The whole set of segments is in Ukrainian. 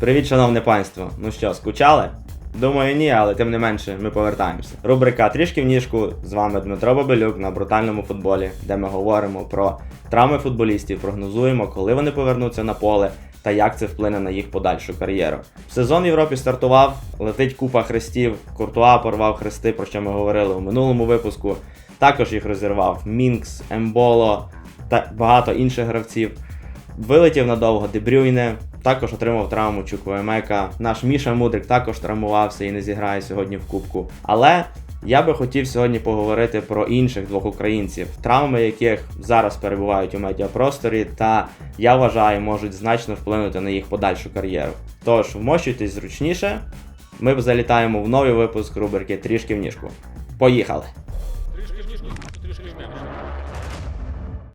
Привіт, шановне панство. Ну що, скучали? Думаю, ні, але тим не менше, ми повертаємося. Рубрика Трішки в ніжку. З вами Дмитро Бабелюк на брутальному футболі, де ми говоримо про травми футболістів, прогнозуємо, коли вони повернуться на поле та як це вплине на їх подальшу кар'єру. Сезон в Європі стартував, летить купа хрестів. Куртуа порвав хрести, про що ми говорили у минулому випуску. Також їх розірвав Мінкс, Емболо та багато інших гравців. Вилетів надовго Дебрюйне, також отримав травму Чуквоемека. Наш Міша Мудрик також травмувався і не зіграє сьогодні в Кубку. Але я би хотів сьогодні поговорити про інших двох українців, травми яких зараз перебувають у медіапросторі, та я вважаю, можуть значно вплинути на їх подальшу кар'єру. Тож вмощуйтесь зручніше. Ми залітаємо в новий випуск рубрики Трішки в ніжку. Поїхали!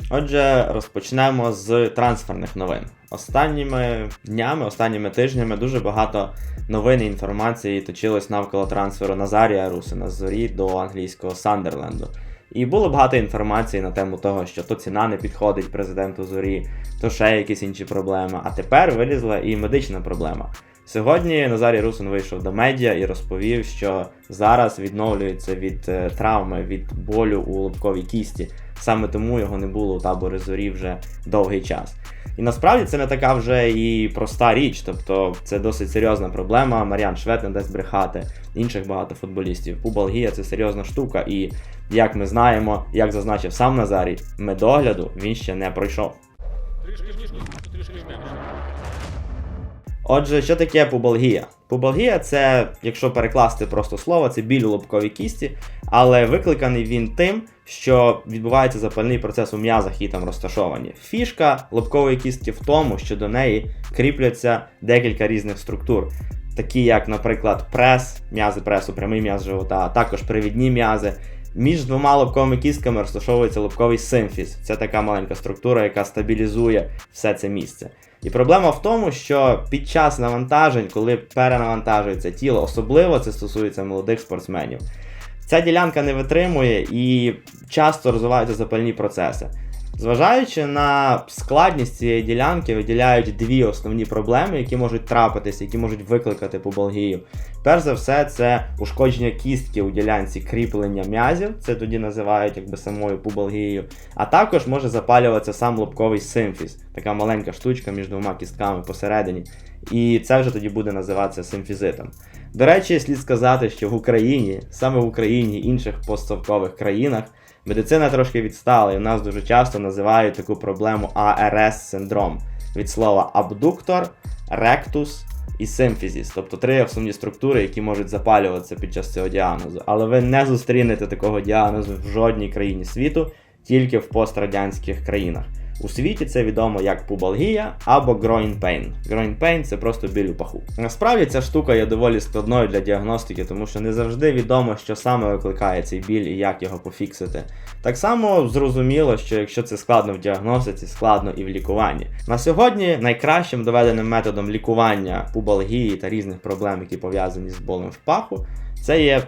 Отже, розпочнемо з трансферних новин. Останніми днями, останніми тижнями дуже багато новин і інформації точилось навколо трансферу Назарія Русина з зорі до англійського Сандерленду. І було багато інформації на тему того, що то ціна не підходить президенту зорі, то ще якісь інші проблеми. А тепер вилізла і медична проблема. Сьогодні Назарій Русин вийшов до медіа і розповів, що зараз відновлюється від е, травми, від болю у лобковій кісті. Саме тому його не було у таборі зорі вже довгий час. І насправді це не така вже і проста річ, тобто це досить серйозна проблема. Мар'ян Швед не дасть брехати, інших багато футболістів. Пубалгія це серйозна штука, і як ми знаємо, як зазначив сам Назарій, медогляду він ще не пройшов. Отже, що таке пубалгія? Пубалгія це, якщо перекласти просто слово, це біль у лобковій кісті, але викликаний він тим, що відбувається запальний процес у м'язах, які там розташовані. Фішка лобкової кістки в тому, що до неї кріпляться декілька різних структур. Такі як, наприклад, прес, м'язи пресу, прямий м'яз живота, а також привідні м'язи. Між двома лобковими кістками розташовується лобковий симфіз. Це така маленька структура, яка стабілізує все це місце. І проблема в тому, що під час навантажень, коли перенавантажується тіло, особливо це стосується молодих спортсменів, ця ділянка не витримує і часто розвиваються запальні процеси. Зважаючи на складність цієї ділянки, виділяють дві основні проблеми, які можуть трапитися, які можуть викликати пубалгію. Перш за все, це ушкодження кістки у ділянці кріплення м'язів, це тоді називають якби самою пубалгією. А також може запалюватися сам лобковий симфіз, така маленька штучка між двома кістками посередині. І це вже тоді буде називатися симфізитом. До речі, слід сказати, що в Україні, саме в Україні і інших постсовкових країнах, медицина трошки відстала, і в нас дуже часто називають таку проблему АРС-синдром від слова абдуктор, ректус і симфізіс, тобто три основні структури, які можуть запалюватися під час цього діагнозу. Але ви не зустрінете такого діагнозу в жодній країні світу, тільки в пострадянських країнах. У світі це відомо як пубалгія або groin pain. Groin pain – це просто біль у паху. Насправді ця штука є доволі складною для діагностики, тому що не завжди відомо, що саме викликає цей біль і як його пофіксити. Так само зрозуміло, що якщо це складно в діагностиці, складно і в лікуванні. На сьогодні найкращим доведеним методом лікування пубалгії та різних проблем, які пов'язані з болем в паху, це є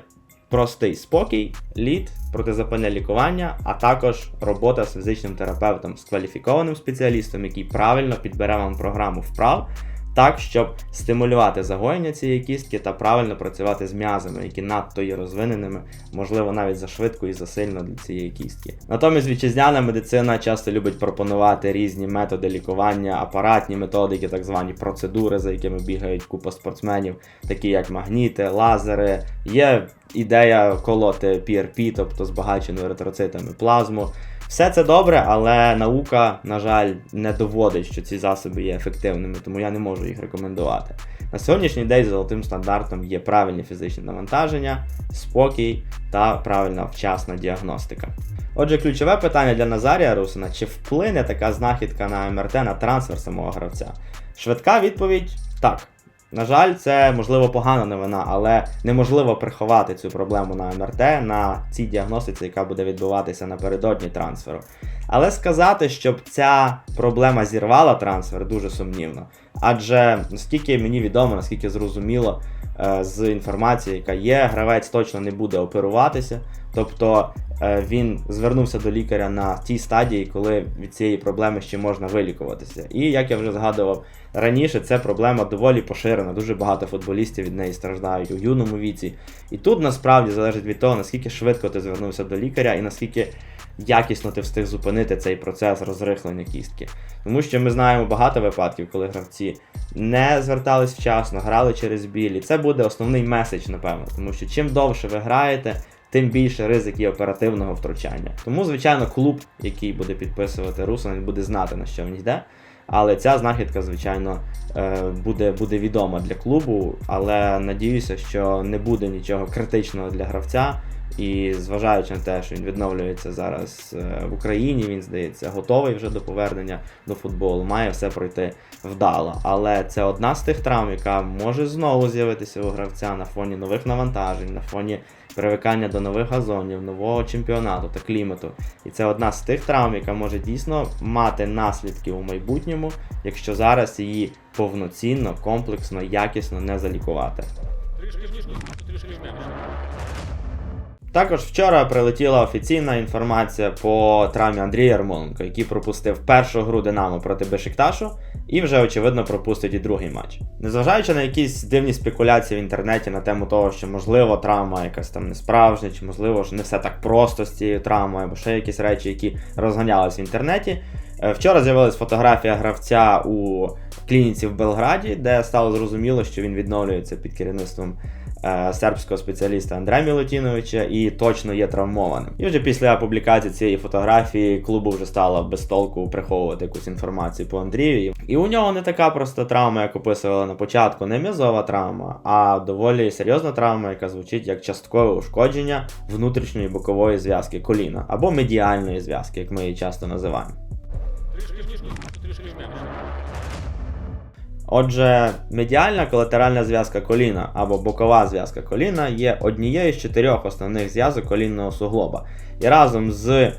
простий спокій, лід, протизапальне лікування, а також робота з фізичним терапевтом, з кваліфікованим спеціалістом, який правильно підбере вам програму вправ. Так, щоб стимулювати загоєння цієї кістки та правильно працювати з м'язами, які надто є розвиненими, можливо, навіть зашвидко і засильно для цієї кістки. Натомість вітчизняна медицина часто любить пропонувати різні методи лікування, апаратні методики, так звані процедури, за якими бігають купа спортсменів, такі як магніти, лазери. Є ідея колоти PRP, тобто збагачену еритроцитами плазму. Все це добре, але наука, на жаль, не доводить, що ці засоби є ефективними, тому я не можу їх рекомендувати. На сьогоднішній день золотим стандартом є правильні фізичні навантаження, спокій та правильна вчасна діагностика. Отже, ключове питання для Назарія Русина: чи вплине така знахідка на МРТ на трансфер самого гравця? Швидка відповідь так. На жаль, це можливо погана новина, але неможливо приховати цю проблему на МРТ на цій діагностиці, яка буде відбуватися напередодні трансферу. Але сказати, щоб ця проблема зірвала трансфер, дуже сумнівно. Адже наскільки мені відомо, наскільки зрозуміло е, з інформації, яка є, гравець точно не буде оперуватися. Тобто е, він звернувся до лікаря на тій стадії, коли від цієї проблеми ще можна вилікуватися. І як я вже згадував раніше, ця проблема доволі поширена. Дуже багато футболістів від неї страждають у юному віці. І тут насправді залежить від того, наскільки швидко ти звернувся до лікаря і наскільки якісно ти встиг зупинити цей процес розрихлення кістки. Тому що ми знаємо багато випадків, коли гравці не звертались вчасно, грали через біль. І це буде основний меседж, напевно. Тому що чим довше ви граєте, тим більше ризик є оперативного втручання. Тому, звичайно, клуб, який буде підписувати Руслан, буде знати, на що він йде. Але ця знахідка, звичайно, е, буде, буде відома для клубу, але надіюся, що не буде нічого критичного для гравця. І зважаючи на те, що він відновлюється зараз е, в Україні, він здається готовий вже до повернення до футболу, має все пройти вдало. Але це одна з тих травм, яка може знову з'явитися у гравця на фоні нових навантажень, на фоні привикання до нових газонів, нового чемпіонату та клімату. І це одна з тих травм, яка може дійсно мати наслідки у майбутньому, якщо зараз її повноцінно, комплексно, якісно не залікувати. Трішки трішки, трішки вм'якше. Також вчора прилетіла офіційна інформація по травмі Андрія Ярмоленко, який пропустив першу гру Динамо проти Бешикташу і вже очевидно пропустить і другий матч. Незважаючи на якісь дивні спекуляції в інтернеті на тему того, що можливо травма якась там не справжня, чи можливо ж не все так просто з цією травмою, або ще якісь речі, які розганялись в інтернеті. Е, Вчора з'явилась фотографія гравця у клініці в Белграді, де стало зрозуміло, що він відновлюється під керівництвом сербського спеціаліста Андрея Мілутіновича і точно є травмованим. І вже після публікації цієї фотографії клубу вже стало без толку приховувати якусь інформацію по Андрію. І у нього не така проста травма, як описували на початку, не м'язова травма, а доволі серйозна травма, яка звучить як часткове ушкодження внутрішньої бокової зв'язки коліна або медіальної зв'язки, як ми її часто називаємо. Отже, медіальна колатеральна зв'язка коліна або бокова зв'язка коліна є однією з чотирьох основних зв'язок колінного суглоба. І разом з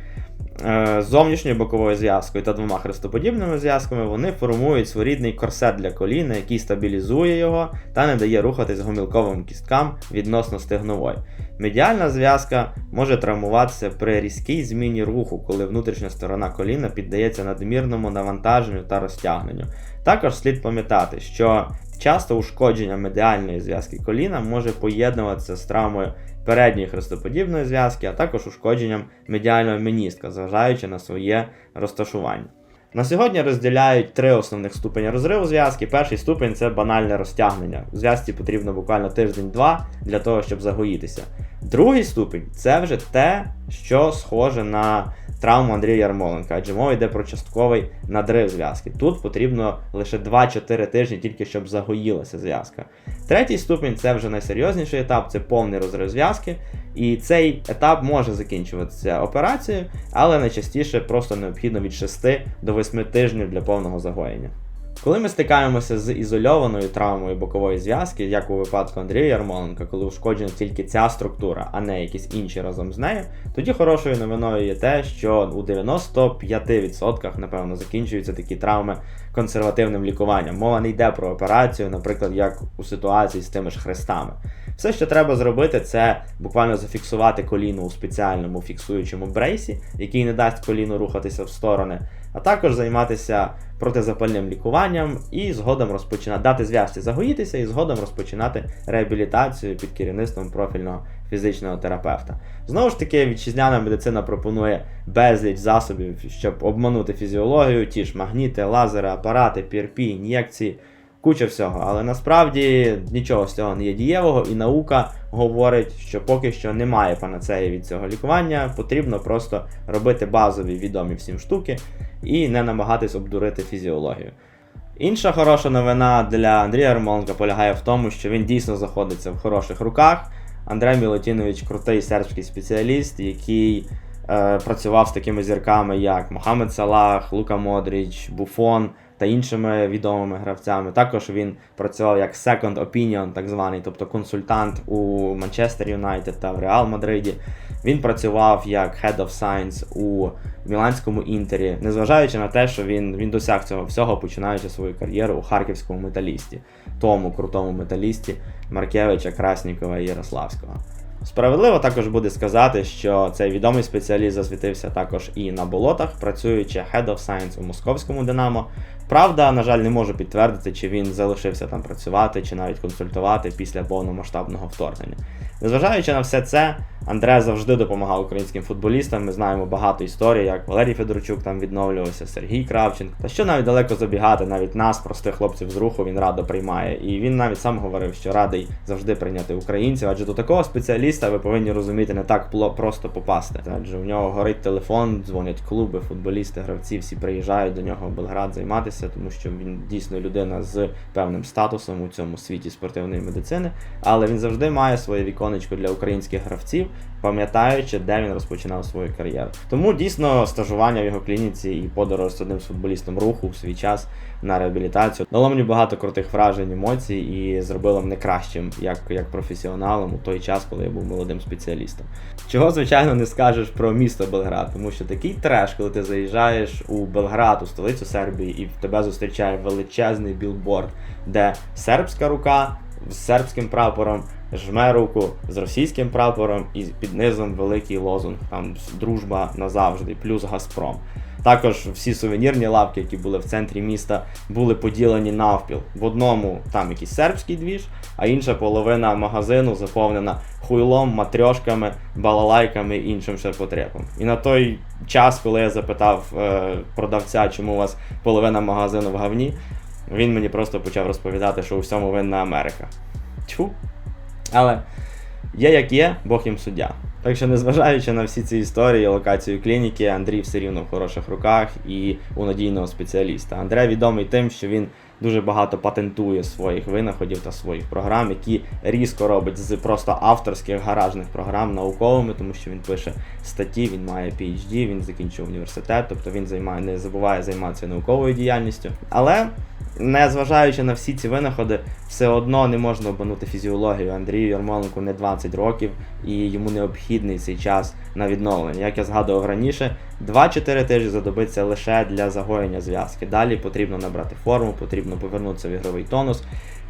зовнішньою боковою зв'язкою та двома хрестоподібними зв'язками вони формують своєрідний корсет для коліна, який стабілізує його та не дає рухатись гомілковим кісткам відносно стегнової. Медіальна зв'язка може травмуватися при різкій зміні руху, коли внутрішня сторона коліна піддається надмірному навантаженню та розтягненню. Також слід пам'ятати, що часто ушкодження медіальної зв'язки коліна може поєднуватися з травмою передньої хрестоподібної зв'язки, а також ушкодженням медіального меністка, зважаючи на своє розташування. На сьогодні розділяють три основних ступені розриву зв'язки. Перший ступень це банальне розтягнення. У Зв'язці потрібно буквально тиждень-два для того, щоб загоїтися. Другий ступень це вже те, що схоже на травму Андрія Ярмоленка, адже мова йде про частковий надрив зв'язки. Тут потрібно лише 2-4 тижні тільки щоб загоїлася зв'язка. Третій ступінь це вже найсерйозніший етап, це повний розрив зв'язки. І цей етап може закінчуватися операцією, але найчастіше просто необхідно від 6 до 8 тижнів для повного загоєння. Коли ми стикаємося з ізольованою травмою бокової зв'язки, як у випадку Андрія Ярмоленка, коли ушкоджена тільки ця структура, а не якісь інші разом з нею, тоді хорошою новиною є те, що у 95% напевно закінчуються такі травми консервативним лікуванням. Мова не йде про операцію, наприклад, як у ситуації з тими ж хрестами. Все, що треба зробити, це буквально зафіксувати коліно у спеціальному фіксуючому брейсі, який не дасть коліну рухатися в сторони, а також займатися протизапальним лікуванням і згодом розпочинати дати зв'язці загоїтися і згодом розпочинати реабілітацію під керівництвом профільного фізичного терапевта. Знову ж таки, вітчизняна медицина пропонує безліч засобів, щоб обманути фізіологію, ті ж магніти, лазери, апарати, PRP, ін'єкції. Куча всього, але насправді нічого з цього не є дієвого, і наука говорить, що поки що немає панацеї від цього лікування, потрібно просто робити базові відомі всім штуки і не намагатись обдурити фізіологію. Інша хороша новина для Андрія Романка полягає в тому, що він дійсно знаходиться в хороших руках. Андрей Мілотінович крутий сербський спеціаліст, який е, працював з такими зірками, як Мохамед Салах, Лука Модріч, Буфон та іншими відомими гравцями. Також він працював як second opinion, так званий, тобто консультант у Манчестер Юнайтед та в Реал Мадриді. Він працював як Head of Science у Міланському інтері, незважаючи на те, що він, він досяг цього всього, починаючи свою кар'єру у харківському металісті, тому крутому металісті Маркевича, Краснікова і Ярославського. Справедливо також буде сказати, що цей відомий спеціаліст засвітився також і на болотах, працюючи Head of Science у московському Динамо. Правда, на жаль, не можу підтвердити, чи він залишився там працювати, чи навіть консультувати після повномасштабного вторгнення. Незважаючи на все це, Андре завжди допомагав українським футболістам. Ми знаємо багато історій, як Валерій Федорчук там відновлювався, Сергій Кравченко. Та що навіть далеко забігати, навіть нас, простих хлопців з руху, він радо приймає. І він навіть сам говорив, що радий завжди прийняти українців, адже до такого спеціаліста ви повинні розуміти не так просто попасти. Адже у нього горить телефон, дзвонять клуби, футболісти, гравці, всі приїжджають до нього в Белград займатися, тому що він дійсно людина з певним статусом у цьому світі спортивної медицини. Але він завжди має своє віконечко для українських гравців, пам'ятаючи, де він розпочинав свою кар'єру. Тому дійсно стажування в його клініці і подорож з одним з футболістом руху в свій час на реабілітацію дало мені багато крутих вражень, емоцій і зробило мене кращим як, як професіоналом у той час, коли я був молодим спеціалістом. Чого, звичайно, не скажеш про місто Белград, тому що такий треш, коли ти заїжджаєш у Белград, у столицю Сербії, і в тебе зустрічає величезний білборд, де сербська рука з сербським прапором жме руку з російським прапором і під низом великий лозунг там дружба назавжди, плюс Газпром. Також всі сувенірні лавки, які були в центрі міста, були поділені навпіл. В одному там якийсь сербський двіж, а інша половина магазину заповнена хуйлом, матрьошками, балалайками і іншим ширпотребом. І на той час, коли я запитав е, продавця, чому у вас половина магазину в говні, він мені просто почав розповідати, що у всьому винна Америка. Тьфу. Але є як є, Бог їм суддя. Так що, незважаючи на всі ці історії, локацію клініки, Андрій все рівно в хороших руках і у надійного спеціаліста. Андрей відомий тим, що він дуже багато патентує своїх винаходів та своїх програм, які різко робить з просто авторських гаражних програм науковими, тому що він пише статті, він має PhD, він закінчив університет, тобто він займає, не забуває займатися науковою діяльністю. Але незважаючи на всі ці винаходи, все одно не можна обманути фізіологію. Андрію Ярмоленку не 20 років, і йому необхідний цей час на відновлення. Як я згадував раніше, 2-4 тижні задобиться лише для загоєння зв'язки. Далі потрібно набрати форму, потрібно повернутися в ігровий тонус.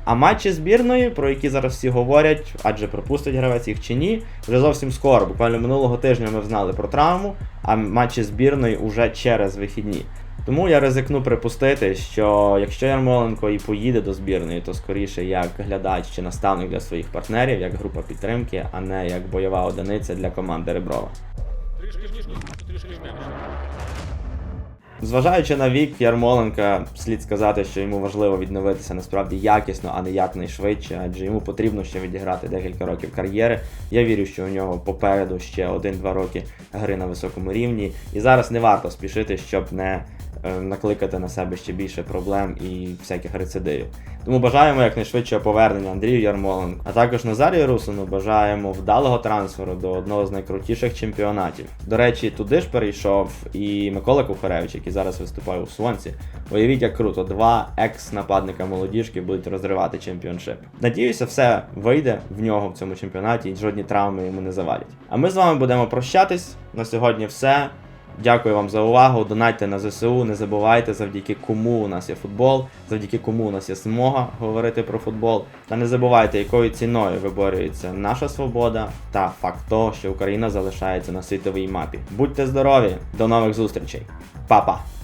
А матчі збірної, про які зараз всі говорять, адже пропустить гравець їх чи ні, вже зовсім скоро. Буквально минулого тижня ми знали про травму, а матчі збірної уже через вихідні. Тому я ризикну припустити, що якщо Ярмоленко і поїде до збірної, то скоріше як глядач чи наставник для своїх партнерів, як група підтримки, а не як бойова одиниця для команди Реброва. Зважаючи на вік Ярмоленка, слід сказати, що йому важливо відновитися насправді якісно, а не якнайшвидше, адже йому потрібно ще відіграти декілька років кар'єри. Я вірю, що у нього попереду ще 1-2 роки гри на високому рівні. І зараз не варто спішити, щоб не накликати на себе ще більше проблем і всяких рецидивів. Тому бажаємо якнайшвидшого повернення Андрію Ярмоленку, а також Назарію Русину бажаємо вдалого трансферу до одного з найкрутіших чемпіонатів. До речі, туди ж перейшов і Микола Кухаревич, який зараз виступає у Свонці. Уявіть, як круто, два екс-нападника молодіжки будуть розривати чемпіоншип. Надіюся, все вийде в нього в цьому чемпіонаті і жодні травми йому не завалять. А ми з вами будемо прощатись. На сьогодні все. Дякую вам за увагу. Донайте на ЗСУ. Не забувайте, завдяки кому у нас є футбол, завдяки кому у нас є змога говорити про футбол. Та не забувайте, якою ціною виборюється наша свобода та факт того, що Україна залишається на світовій мапі. Будьте здорові, до нових зустрічей. Па-па!